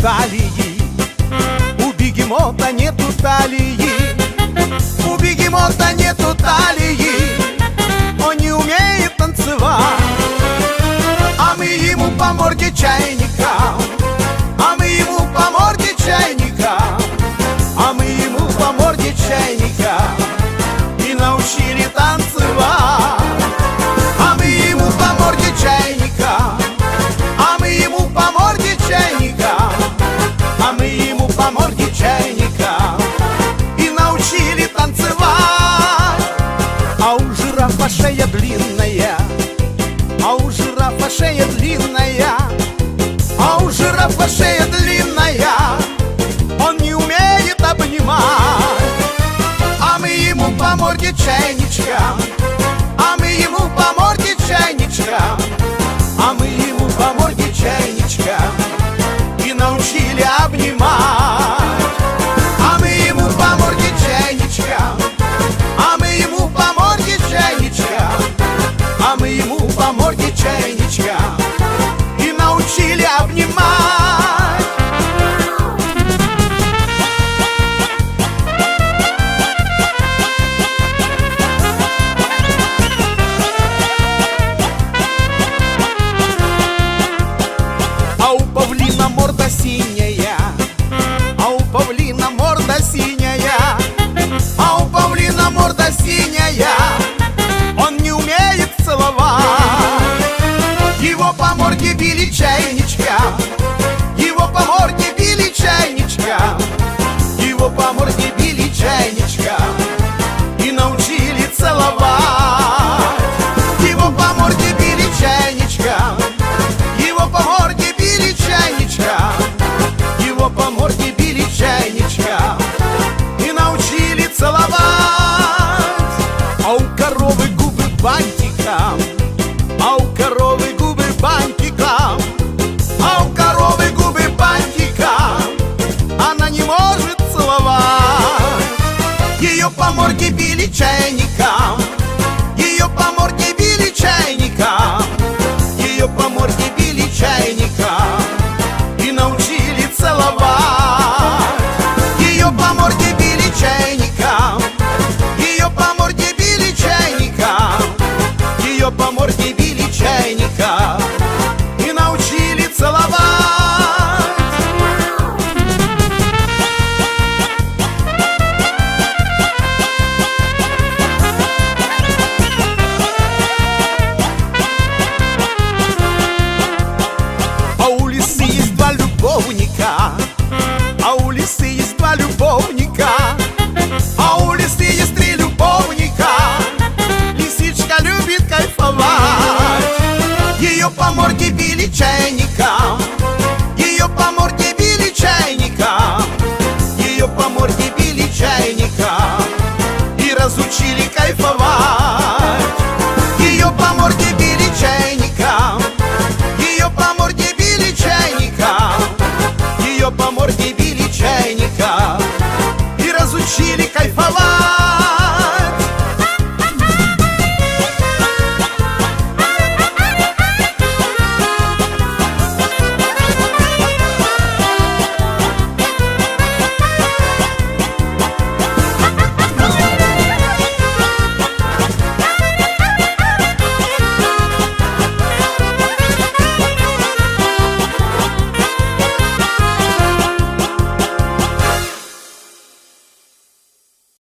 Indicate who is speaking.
Speaker 1: талии. У бегемота нету талии. У бегемота нету талии. Он не умеет танцевать. А мы ему по морде чайником А у жирафа шея длинная. А у жирафа шея длинная. Он не умеет обнимать. А мы ему по морде чайничком. А мы ему по морде чайничком павлина морда синяя. А у павлина морда синяя. Он не умеет целовать. Его по морде били чайничка били чайником. Ее по морде били чайником. Ее по морде били чайником. И научили целовать. Ее по морде били чайником. Ее по морде били чайником. Ее по морде били чайником морде били чайником И разучили кайфовать